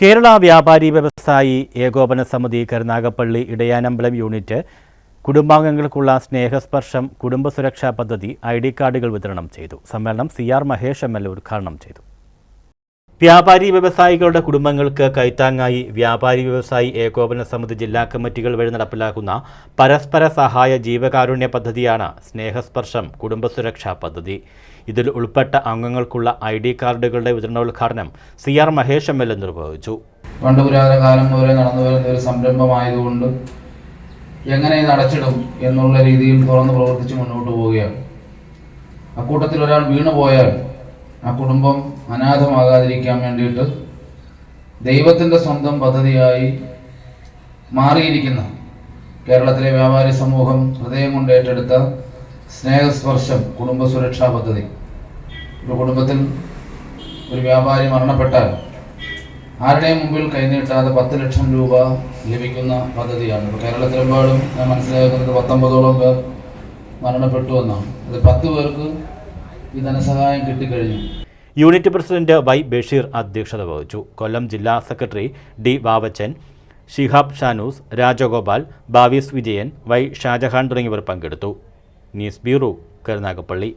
കേരള വ്യാപാരി വ്യവസായി ഏകോപന സമിതി കരുനാഗപ്പള്ളി ഇടയാനമ്പലം യൂണിറ്റ് കുടുംബാംഗങ്ങൾക്കുള്ള സ്നേഹസ്പർശം കുടുംബ സുരക്ഷാ പദ്ധതി ഐ ഡി കാർഡുകൾ വിതരണം ചെയ്തു. സമ്മേളനം C R Mahesh M L ഉദ്ഘാടനം ചെയ്തു. വ്യാപാരി വ്യവസായികളുടെ കുടുംബങ്ങൾക്ക് കൈത്താങ്ങായി വ്യാപാരി വ്യവസായി ഏകോപന സമിതി ജില്ലാ കമ്മിറ്റികൾ വഴി നടപ്പിലാക്കുന്ന പരസ്പര സഹായ ജീവകാരുണ്യ പദ്ധതിയാണ് സ്നേഹസ്പർശം കുടുംബസുരക്ഷാ പദ്ധതി. ഇതിൽ ഉൾപ്പെട്ട അംഗങ്ങൾക്കുള്ള ഐ ഡി കാർഡുകളുടെ വിതരണോദ്ഘാടനം C R Mahesh M L A നിർവഹിച്ചു. പണ്ട് പുരാതന കാലം മുതലേ നടന്നു വരുന്ന ഒരു സംരംഭമായതുകൊണ്ട് എങ്ങനെ അടച്ചിടും എന്നുള്ള രീതിയിൽ തുറന്ന് പ്രവർത്തിച്ച് മുന്നോട്ട് പോവുകയാണ്. അക്കൂട്ടത്തിൽ ഒരാൾ വീണു പോയാൽ ആ കുടുംബം അനാഥമാകാതിരിക്കാൻ വേണ്ടിയിട്ട് ദൈവത്തിന്റെ സ്വന്തം പദ്ധതിയായി മാറിയിരിക്കുന്ന കേരളത്തിലെ വ്യാപാരി സമൂഹം ഹൃദയം കൊണ്ട് ഏറ്റെടുത്ത സ്നേഹസ്പർശം കുടുംബ സുരക്ഷാ പദ്ധതി. ഒരു കുടുംബത്തിൽ ഒരു വ്യാപാരി മരണപ്പെട്ടാൽ ആരുടെയും മുമ്പിൽ കൈനീട്ടാതെ പത്ത് ലക്ഷം രൂപ ലഭിക്കുന്ന പദ്ധതിയാണ്. ഇപ്പോൾ കേരളത്തിലെമ്പാടും ഞാൻ മനസ്സിലാക്കുന്നത് പത്തൊമ്പതോളം പേർ മരണപ്പെട്ടു എന്നാണ്. അത് പത്ത് പേർക്ക് ഈ ധനസഹായം കിട്ടിക്കഴിഞ്ഞു. യൂണിറ്റ് പ്രസിഡന്റ് വൈ ബഷീർ അധ്യക്ഷത വഹിച്ചു. കൊല്ലം ജില്ലാ secretary D Vavachan Shihab Shanoos Rajagopal Bavees Vijayan Y Shajahan തുടങ്ങിയവർ പങ്കെടുത്തു. News bureau Karunagappally.